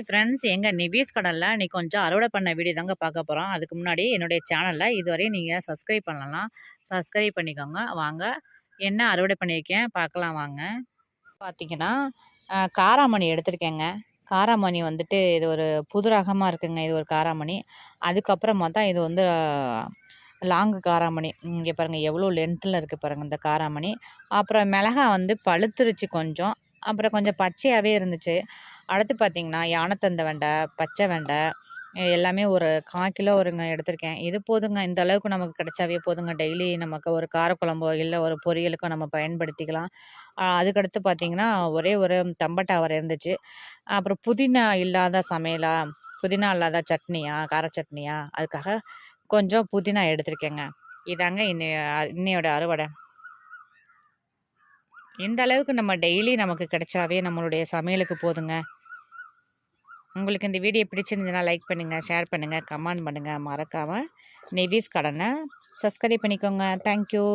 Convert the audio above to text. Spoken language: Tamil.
ஹாய் ஃப்ரெண்ட்ஸ் எங்கள் நிவீஸ் கடலில் இன்றைக்கி கொஞ்சம் அறுவடை பண்ண வீடியோ தாங்க பார்க்க போகிறோம் அதுக்கு முன்னாடி என்னுடைய சேனலில் இதுவரையும் நீங்கள் சப்ஸ்கிரைப் பண்ணலாம். சப்ஸ்கிரைப் பண்ணிக்கோங்க. வாங்க என்ன அறுவடை பண்ணியிருக்கேன் பார்க்கலாம் வாங்க. பார்த்தீங்கன்னா காராமணி எடுத்திருக்கேங்க. காராமணி வந்துட்டு இது ஒரு புது ரகமாக இருக்குங்க. இது ஒரு காராமணி. அதுக்கப்புறமா தான் இது வந்து லாங்கு காராமணி. இங்கே பாருங்கள் எவ்வளோ லென்த்தில் இருக்குது பாருங்கள் இந்த காராமணி. அப்புறம் மிளகா வந்து பழுத்துருச்சு கொஞ்சம். அப்புறம் கொஞ்சம் பச்சையாகவே இருந்துச்சு. அடுத்து பார்த்தீங்கன்னா யானைத்தந்த வெண்டை பச்சை வெண்டை எல்லாமே ஒரு கால் கிலோ ஒருங்க எடுத்திருக்கேன். இது போதுங்க. இந்த அளவுக்கு நமக்கு கிடைச்சாவே போதுங்க. டெய்லி நமக்கு ஒரு காரக்குழம்போ இல்லை ஒரு பொரியலுக்கோ நம்ம பயன்படுத்திக்கலாம். அதுக்கடுத்து பார்த்தீங்கன்னா ஒரே ஒரு தம்பட்டை இருந்துச்சு. அப்புறம் புதினா இல்லாத சமையலா புதினா இல்லாத சட்னியா கார சட்னியா அதுக்காக கொஞ்சம் புதினா எடுத்திருக்கேங்க. இதாங்க இன்னைய இன்னையோட அறுவடை. இந்த அளவுக்கு நம்ம டெய்லி நமக்கு கிடைச்சாவே நம்மளுடைய சமையலுக்கு போதுங்க. உங்களுக்கு இந்த வீடியோ பிடிச்சிருந்ததுன்னா லைக் பண்ணுங்கள் ஷேர் பண்ணுங்கள் கமெண்ட் பண்ணுங்கள் மறக்காமல் நெவிஸ் கடனை சப்ஸ்கிரைப் பண்ணிக்கோங்க. தேங்க்யூ.